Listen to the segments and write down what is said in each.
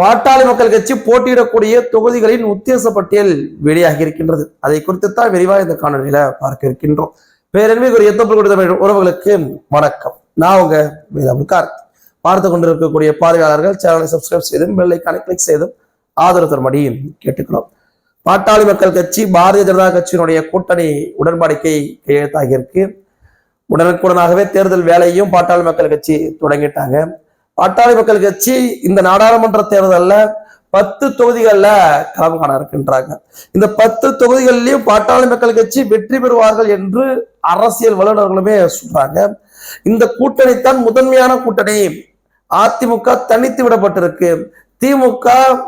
பாட்டாளி மக்கள் கட்சி போட்டியிடக்கூடிய தொகுதிகளின் உத்தேச பட்டியல் வெளியாகி இருக்கின்றது. அதை குறித்து தான் விரிவாக இந்த காணொலியில பார்க்க இருக்கின்றோம். பேரன்மைக்கு ஒரு எத்தப்பல் கொடுத்த உறவுகளுக்கு வணக்கம். நான் உங்க வேலாபுல் கார்த் பார்த்து கொண்டிருக்கக்கூடிய பார்வையாளர்கள் சேனலை சப்ஸ்கிரைப் செய்தும் பெல்லைக்கானை கிளிக் செய்தும் ஆதரவு தரும்படி கேட்டுக்கிறோம். பாட்டாளி மக்கள் கட்சி பாரதிய ஜனதா கட்சியினுடைய கூட்டணி உடன்படிக்கை கையெழுத்தாகியிருக்கு உடனுக்குடனாகவே தேர்தல் வேலையும் பாட்டாளி மக்கள் கட்சி தொடங்கிட்டாங்க. பாட்டாளி மக்கள் கட்சி இந்த நாடாளுமன்ற தேர்தலில் பத்து தொகுதிகள்ல களம் காண இருக்கின்றாங்க. இந்த பத்து தொகுதிகளிலும் பாட்டாளி மக்கள் கட்சி வெற்றி பெறுவார்கள் என்று அரசியல் வல்லுநர்களுமே சொல்றாங்க. இந்த கூட்டணி தான் முதன்மையான கூட்டணி. அதிமுக தனித்து விடப்பட்டிருக்கு. திமுக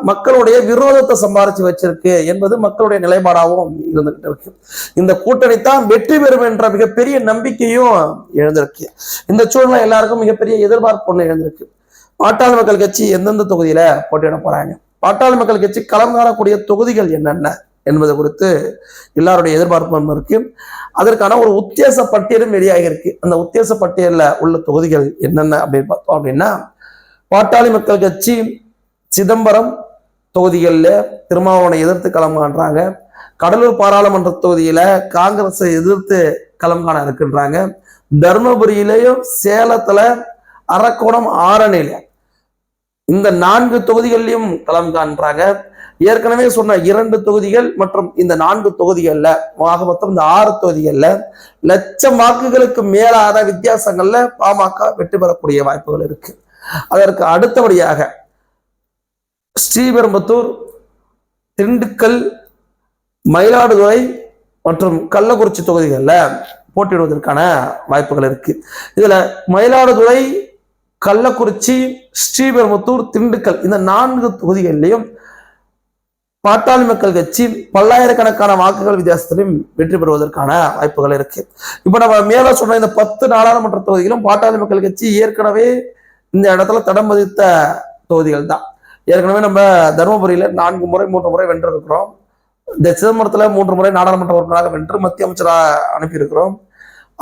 மக்களுடைய விரோதத்தை சம்பாரிச்சு வச்சிருக்கு என்பது மக்களுடைய நிலைப்பாடாகவும் இருந்துகிட்டு இருக்கு. இந்த கூட்டணி தான் வெற்றி பெறும் என்ற மிகப்பெரிய நம்பிக்கையும் எழுந்திருக்கு. இந்த சூழ்நிலை எல்லாருக்கும் மிகப்பெரிய எதிர்பார்ப்பு ஒண்ணு எழுந்திருக்கு. பாட்டாளி மக்கள் கட்சி எந்தெந்த தொகுதியில போட்டியிட போறாங்க? பாட்டாளி மக்கள் கட்சி களம் காணக்கூடிய தொகுதிகள் என்னென்ன என்பது குறித்து எல்லாருடைய எதிர்பார்ப்பும் இருக்கு. அதற்கான ஒரு உத்தேச பட்டியலும் வெளியாகிருக்கு அந்த உத்தேச பட்டியலில் உள்ள தொகுதிகள் என்னென்ன அப்படின்னு பார்த்தோம் அப்படின்னா பாட்டாளி மக்கள் கட்சி சிதம்பரம் தொகுதிகளில் திருமாவளவனை எதிர்த்து களம் காண்றாங்க. கடலூர் பாராளுமன்ற தொகுதியில காங்கிரஸை எதிர்த்து களம் காண இருக்கின்றாங்க. தருமபுரியிலையும் சேலத்துல அரக்கோணம் ஆரணியில இந்த நான்கு தொகுதிகளிலும் களம் காண்றாங்க. ஏற்கனவே சொன்ன இரண்டு தொகுதிகள் மற்றும் இந்த நான்கு தொகுதிகள்ல ஆக மொத்தம் இந்த ஆறு தொகுதிகள்ல லட்சம் வாக்குகளுக்கு மேலான வித்தியாசங்கள்ல பாமக வெற்றி பெறக்கூடிய வாய்ப்புகள் இருக்கு. அதற்கு அடுத்தபடியாக ஸ்ரீபெரும்புத்தூர் திண்டுக்கல் மயிலாடுதுறை மற்றும் கள்ளக்குறிச்சி தொகுதிகளில் போட்டியிடுவதற்கான வாய்ப்புகள் இருக்கு. இதுல மயிலாடுதுறை கள்ளக்குறிச்சி ஸ்ரீபெரும்புத்தூர் திண்டுக்கல் இந்த நான்கு தொகுதிகளிலையும் பாட்டாளி மக்கள் கட்சி பல்லாயிரக்கணக்கான வாக்குகள் வித்தியாசத்திலும் வெற்றி பெறுவதற்கான வாய்ப்புகள் இருக்கு. இப்ப நம்ம மேல சொன்ன இந்த பத்து நாடாளுமன்ற தொகுதிகளும் பாட்டாளி மக்கள் கட்சி ஏற்கனவே இந்த இடத்துல தடம் பதித்த தொகுதிகள் தான். ஏற்கனவே நம்ம தருமபுரியில நான்கு முறை மூன்று முறை வென்றிருக்கிறோம். இந்த சிதம்பரத்துல மூன்று முறை நாடாளுமன்ற உறுப்பினராக வென்று மத்திய அமைச்சராக அனுப்பியிருக்கிறோம்.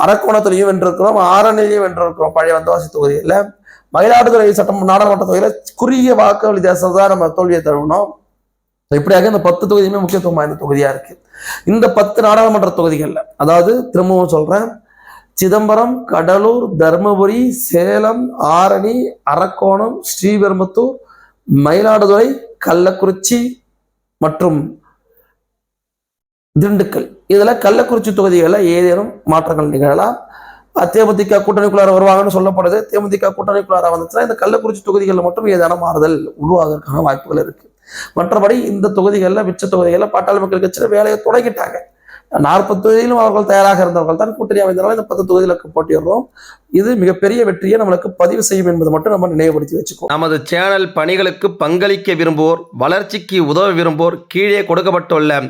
அரக்கோணத்திலையும் வென்றிருக்கிறோம். ஆரணிலையும் வென்றிருக்கிறோம். பழைய வந்தவாசி தொகுதிகளில் மயிலாடுதுறை சட்டம் நாடாளுமன்ற தொகுதியில் குறுகிய வாக்கு வித்தியாசம் தான் நம்ம தோல்வியை தழுவினோம். இப்படியாக இந்த பத்து தொகுதியுமே முக்கியத்துவம் வாய்ந்த தொகுதியாக இருக்கு. இந்த பத்து நாடாளுமன்ற தொகுதிகள்ல அதாவது திரும்பவும் சொல்றேன் சிதம்பரம் கடலூர் தருமபுரி சேலம் ஆரணி அரக்கோணம் ஸ்ரீபெரும்புத்தூர் மயிலாடுதுறை கள்ளக்குறிச்சி மற்றும் திண்டுக்கல். இதில் கள்ளக்குறிச்சி தொகுதிகளில் ஏதேனும் மாற்றங்கள் நிகழலாம். தேமுதிக கூட்டணிக்குள்ளார வருவாங்கன்னு சொல்லப்படுது. தேமுதிக கூட்டணிக்குள்ளார வந்துச்சுன்னா இந்த கள்ளக்குறிச்சி தொகுதிகளில் மட்டும் ஏதான மாறுதல் உருவாகிறதுக்கான வாய்ப்புகள் இருக்கு. மற்றபடி இந்த தொகுதிகளில் மிச்ச தொகுதிகளில் பாட்டாளி மக்கள் கட்சியில் வேலையை தொடங்கிட்டாங்க. நாற்பது தொகுதியிலும் அவர்கள் தயாராக இருந்தவர்கள் தான் கூட்டணி அமைந்தனால இந்த பத்து தொகுதிகளுக்கு போட்டியிடுறோம். இது மிகப்பெரிய வெற்றியை நம்மளுக்கு பதிவு செய்யும் என்பது மட்டும் நம்ம நினைவுபடுத்தி வச்சுக்கோம் நமது சேனல் பணிகளுக்கு பங்களிக்க விரும்புவோர் வளர்ச்சிக்கு உதவ விரும்புவோர் கீழே கொடுக்கப்பட்டுள்ள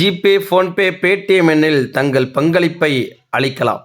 ஜிபே ஃபோன்பே பேடிஎம் எண்ணில் தங்கள் பங்களிப்பை அளிக்கலாம்.